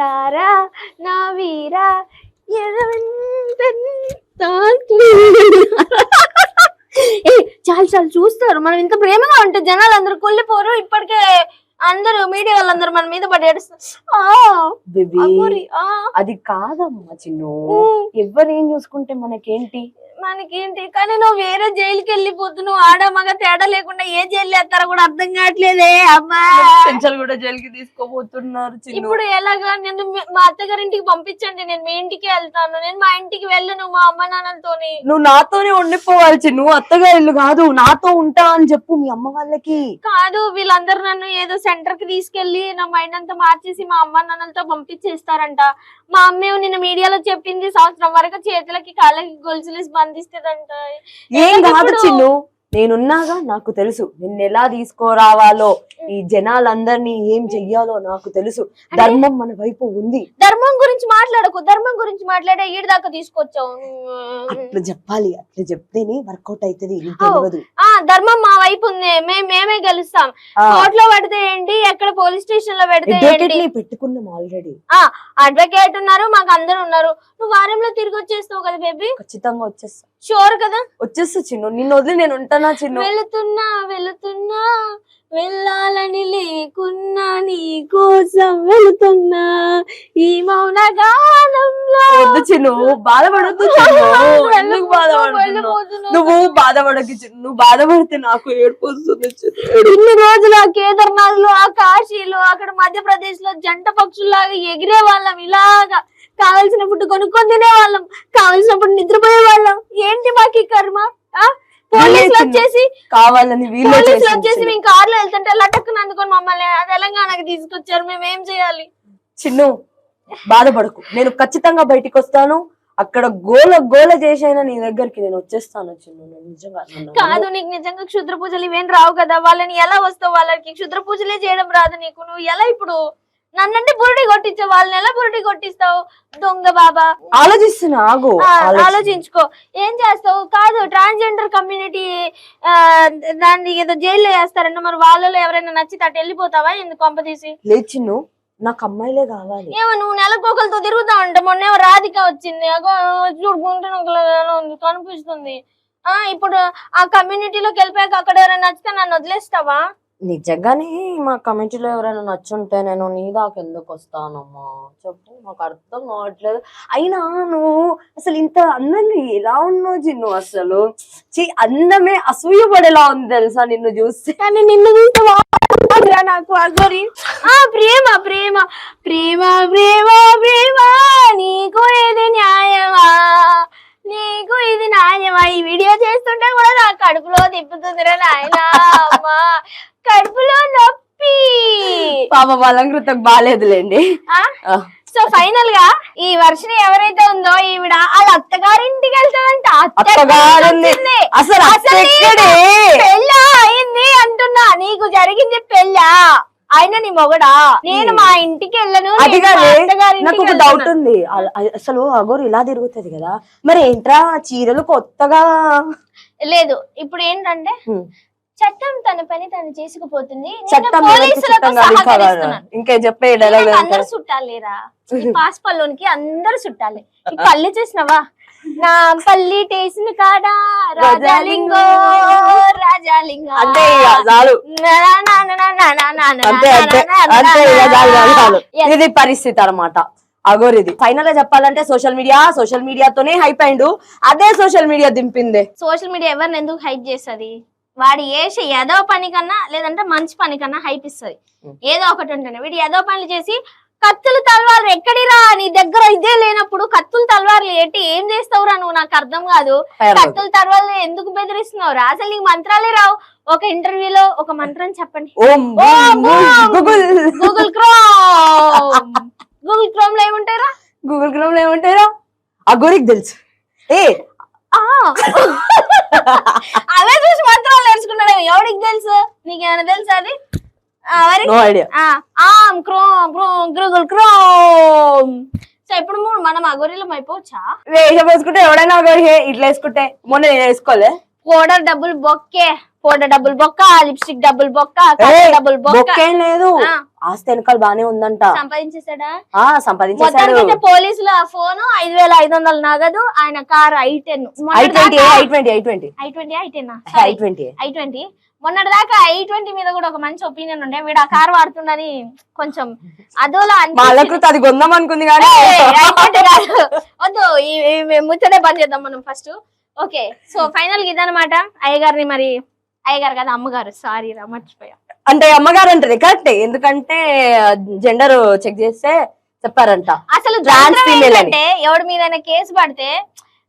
రారా నా వీరా ఏ చాలు చాలు చూస్తారు. మనం ఇంత ప్రేమగా ఉంటే జనాలు అందరూ కుళ్ళిపోరు. ఇప్పటికే అందరూ మీడియా వాళ్ళందరూ మన మీద పడి ఏడుస్తారు అది కాదమ్మా చిన్ను. ఎవరు ఏం చూసుకుంటే మనకేంటి? మనకేంటి? కానీ నువ్వు వేరే జైలుకి వెళ్ళిపోతున్నావు ఆడ మగ తేడా లేకుండా ఏ జైలు వేస్తారో కూడా అర్థం కావట్లేదే అమ్మా. చెంచల్ కూడా జైలుకి తీసుకోబోతున్నారు ఇప్పుడు ఎలాగా? నేను మీ- అత్తగారింటికి పంపించండి. నేను మీ ఇంటికి వెళ్తాను. నేను మా ఇంటికి వెళ్ళను మా అమ్మ నాన్నలతోని. నువ్వు నాతోనే ఉండిపోవాలి చిన్ను. అత్తగారిల్లు కాదు. నాతో ఉంటా అని చెప్పు మీ అమ్మ వాళ్ళకి. కాదు వీళ్ళందరూ నన్ను ఏదో సెంటర్కి తీసుకెళ్ళి నా మైండ్ అంతా మార్చేసి మా అమ్మ నాన్నలతో పంపించేస్తారంట. మా అమ్మ నిన్న మీడియాలో చెప్పింది సంవత్సరం వరకు చేతులకి కాళ్ళకి గొలుసులు బంధిస్తుందంట ఏం కాదు చిన్ను నేనున్నాగా నాకు తెలుసు. నిన్ను ఎలా తీసుకురావాలో ఈ జనాలందరినీ ఏం చెయ్యాలో నాకు తెలుసు. ధర్మం మన వైపు ఉంది. ధర్మం గురించి మాట్లాడకు. ధర్మం గురించి మాట్లాడే ఈడి దాకా తీసుకొచ్చావు. అట్లా చెప్పాలి. అట్లా చెప్తేనే వర్కౌట్ అవుతుంది. తెలియదు. ఆ ధర్మం మా వైపు ఉంది. మేము మేమే గెలుస్తాం. ఆ, కోర్టులో పడితే ఏంటి? ఎక్కడ పోలీస్ స్టేషన్లో పెడితే ఏంటి? పెట్టుకున్నాం ఆల్రెడీ. అడ్వకేట్ ఉన్నారు మాకు అందరు ఉన్నారు. నువ్వు వారంలో తిరిగి వచ్చేస్తావు కదా బేబీ? ఖచ్చితంగా వచ్చేస్తా. షూర్ కదా? వచ్చేస్తా చిన్ను. నిన్ను వదిలి నేను ఉంటానా చిన్ను? వెళుతున్నా వెళుతున్నా. వెళ్ళాలని లేకున్నా నీ కోసం వెళుతున్నా ఈ మౌన గానంలో వద్దు బాధపడద్దు ఎందుకు బాధపడుతున్నావు వెళ్ళిపోతున్నా. నువ్వు బాధపడకి నువ్వు బాధపడితే నాకు ఏడుపు వస్తుంది. ఇన్ని రోజులు ఆ కేదార్నాథ్లో ఆ కాశీలో అక్కడ మధ్యప్రదేశ్లో జంట పక్షుల్లాగా ఎగిరే వాళ్ళం ఇలాగా కావలసిన ఫుడ్ కొనుక్కొని తినే వాళ్ళం కావలసినప్పుడు నిద్రపోయే వాళ్ళం ఏంటి మాకు కర్మ ఆ? పోలీసులు వచ్చేసి కావాలని పోలీసులు. మేము కార్లో వెళ్తుంటే లటక్కున అందుకొని మమ్మల్ని తెలంగాణకి తీసుకొచ్చారు. మేము ఏం చేయాలి? చిన్ను బాధపడకు. నేను ఖచ్చితంగా బయటికి వస్తాను. అక్కడ గోల గోల చేసైనా నీ దగ్గరికి నేను వచ్చేస్తాను చిన్ను. నేను నిజంగా కాదు నీకు నిజంగా క్షుద్ర పూజలు ఇవేం రావు కదా? వాళ్ళని ఎలా వస్తావు? వాళ్ళకి క్షుద్ర పూజలే చేయడం రాదు నీకు. నువ్వు ఎలా ఇప్పుడు? నన్నంటే బురుడి కొట్టించావు వాళ్ళని ఎలా బురుడి కొట్టిస్తావు? దొంగ బాబా. ఆలోచిస్తున్నా ఆగు. ఆలోచించుకో. ఏం చేస్తావు? కాదు ట్రాన్స్జెండర్ కమ్యూనిటీ దాన్ని ఏదో జైల్లో వేస్తారంట మరి వాళ్ళలో ఎవరైనా నచ్చితే అటు వెళ్ళిపోతావా? ఎందుకు కొంప తీసి? లేదు చిన్ను నాకు అమ్మాయిలే కావాలి. ఏమో నువ్వు నెలకొకరితో తిరుగుతా ఉంటే మొన్న ఏమో రాధిక వచ్చింది. అగో చూడుకుంటే కనిపిస్తుంది. ఆ ఇప్పుడు ఆ కమ్యూనిటీలోకి వెళ్ళిపోయాక అక్కడ ఎవరైనా నచ్చితే నన్ను వదిలేస్తావా? నిజంగానే మా కమిటీలో ఎవరైనా నచ్చుంటే నేను నీ దాకా ఎందుకు వస్తానమ్మా? చెప్పు మాకు అర్థం కావట్లేదు. అయినా నువ్వు అసలు ఇంత అందంగా ఎలా ఉన్నావు చిన్ను అసలు? చీ అందమే అసూయ పడేలా ఉంది తెలుసా నిన్ను చూస్తే? కానీ నిన్ను చూస్తే వాడురా నాకు అగోరి ఆ ప్రేమ ప్రేమ ప్రేమ ప్రేమ ప్రేమ నీకు ఇది న్యాయమా? నీకు ఇది న్యాయమా? ఈ వీడియో చేస్తుంటే కూడా నా కడుపులో తిప్పుతుందిరా నాయన అమ్మా. కడుపులో నొప్పి. పాప బలంకృతం బాగాలేదులేండి సో ఫైనల్గా ఈ వర్షని ఎవరైతే ఉందో ఈవిడ వాళ్ళ అత్తగారింటికి వెళ్తాదంట. అసలు? పెళ్ళా అయింది అంటున్నా. నీకు జరిగింది పెళ్ళా? ఆయన నీ మొగడా? నేను మా ఇంటికి వెళ్ళను నాకు ఒక. డౌట్ ఉంది అసలు అగోరు ఇలా తిరుగుతుంది కదా. మరి ఏంట్రా చీరలు కొత్తగా? లేదు ఇప్పుడు ఏంటంటే. చట్టం తన పని తను చేసుకుపోతుంది. చట్టం చెప్పే అందరు చుట్టాలేరా? పాస్ అందరు చుట్టాలే. ఈ పల్లి చేసినవా? నా పల్లి టేసిన కాడా? రాజాలింగో రాజాలింగో. ఇది పరిస్థితి అనమాట అగోరిది ఫైనల్గా చెప్పాలంటే సోషల్ మీడియా సోషల్ మీడియాతోనే హైప్ అయిండు. అదే సోషల్ మీడియా దింపిందే. సోషల్ మీడియా ఎవరిని ఎందుకు హైప్ చేస్తుంది? వాడి ఏష ఏదో పని కన్నా లేదంటే మంచి పని కన్నా హైప్ ఇస్తుంది. ఏదో ఒకటి ఉంటుంది వీడు ఏదో పనులు చేసి కత్తులు తలవారు ఎక్కడిరా నీ దగ్గర ఇదే లేనప్పుడు కత్తులు తలవార్లు ఏంటి? ఏం చేస్తావురా నువ్వు? నాకు అర్థం కాదు. కత్తులు తలవార్లు ఎందుకు బెదిరిస్తున్నావురా అసలు నీకు మంత్రాలే రావు. ఒక ఇంటర్వ్యూలో ఒక మంత్రం చెప్పండి. గూగుల్. క్రోమ్. గూగుల్ క్రోమ్లో ఏముంటాయిరా? గూగుల్ క్రోమ్లో ఏమంటారా అగోరికి తెలుసు. ఏ ఆ. అవే చూసి మంత్రాలు ఎవడికి తెలుసు? నీకేమైనా తెలుసా అది? ఆ, ఆ, ఆమ్ Chrome Chrome Google Chrome. So ఇప్పుడు మనం అగోరిలం అయిపోవచ్చా వేషం వేసుకుంటే ఎవడైనా అగోరి ఇట్లా వేసుకుంటే మొన్న నేను వేసుకోలే. పౌడర్ డబ్బులు బొక్కే. పౌడర్ డబ్బులు బొక్క లిప్స్టిక్ డబ్బులు బొక్క డబ్బులు బొక్క. బొక్కేం లేదు. ఆస్తి వెనకాల బానే ఉందంట. సంపాదించేసాడా మొత్తానికైతే పోలీసులు ఆ ఫోన్ ఐదు వేల ఐదు వందలు నగదు ఆయన car I ten. I twenty I twenty I twenty. I twenty I ten I twenty I twenty. మొన్నటి దాకా ఐ ట్వంటీ మీద కూడా ఒక మంచి ఒపీనియన్ ఉండే. వీడు ఆ కార్ వాడుతుండని కొంచెం అదోలా అనిపించింది. అది కొందాం అనుకుంది కానీ. ఏయ్, I20 కాదు. వద్దు ముచ్చటే బంద్ చేద్దాం మనం ఫస్ట్ ఓకే సో ఫైనల్ ఇదనమాట అయ్యగారిని మరి అయ్యగారు కదా అమ్మగారు. సారీ రా మర్చిపోయా. అంటే అమ్మగారు అంటది కరెక్టే ఎందుకంటే జెండర్ చెక్ చేస్తే చెప్పారంట. అసలు. ఏంటంటే ఎవడి మీద కేసు పడితే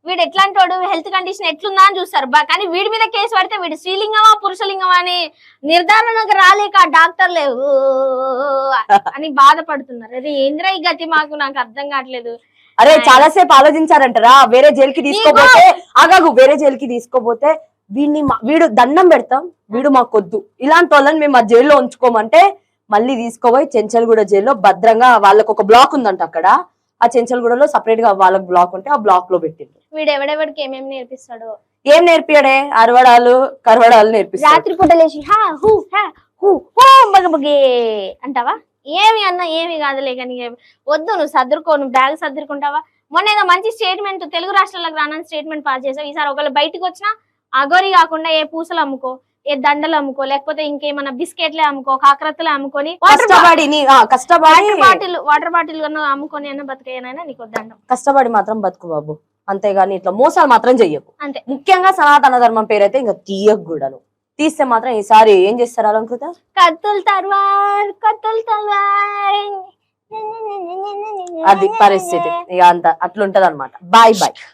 వీడు ఎట్లాంటి వాడు హెల్త్ కండిషన్ ఎట్లుందా అని చూస్తారు. బా- కానీ వీడి మీద కేసు పడితే వీడు స్త్రీలింగమా పురుషలింగమా అని నిర్ధారణకు రాలేక డాక్టర్లే అని బాధపడుతున్నారు. అదే ఏంద్రా ఈ గతి మాకు? నాకు అర్థం కావట్లేదు. అరే చాలా సేపు ఆలోచించారంటారా? వేరే జైలుకి తీసుకోపోతే ఆగాగు వేరే జైలుకి తీసుకోపోతే వీడిని వీడు దండం పెడతాం వీడు మాకొద్దు. ఇలాంటి వాళ్ళని మేము ఆ జైల్లో ఉంచుకోమంటే మళ్ళీ తీసుకోపోయి చెంచల్గూడ జైల్లో భద్రంగా వాళ్ళకు ఒక బ్లాక్ ఉందంట అక్కడ. ఆ చెంచల్గూడలో సపరేట్గా వాళ్ళకి బ్లాక్ ఉంటే ఆ బ్లాక్లో పెట్టిండు. వీడు ఎవడెవడికి ఏమేమి నేర్పిస్తాడో? ఏం నేర్పియాడే? అరవడాలు కరవడాలు నేర్పిస్తాడు. రాత్రి పూట లేచి హా హూ హా హూ హూ బగబగే అంటావా? ఏమి అన్నా ఏమి కాదులే కానీ వద్దు నువ్వు సర్దుకో నువ్వు బ్యాగ్ సర్దుకుంటావా? మొన్న ఏదో మంచి స్టేట్మెంట్ తెలుగు రాష్ట్రాలకు రానని స్టేట్మెంట్ పాస్ చేసావు. ఈసారి ఒకవేళ బయటకు వచ్చినా అగోరి కాకుండా ఏ పూసలు అమ్ముకో ఏ దండలు అమ్ముకో లేకపోతే ఇంకేమన్నా బిస్కెట్లే అమ్ముకో కాకరత్తలే అమ్ముకొని కష్టపడి బాటిల్ వాటర్ బాటిల్ అమ్ముకొని అన్న బతికేయనైనా నీకు దండం కష్టపడి మాత్రం బతుకు బాబు. అంతేగాని ఇట్లా మోసాలు మాత్రం చెయ్యకు. అంతే. ముఖ్యంగా సనాతన ధర్మం పేరైతే ఇంకా తీయకు కూడాను తీస్తే మాత్రం ఈసారి ఏం చేస్తారు అలంకృత? కత్తుల్ తర్వార్ కత్తుల్ తర్వార్ అది పరిస్థితి. ఇక అంత అట్లుంటది అనమాట బాయ్ బాయ్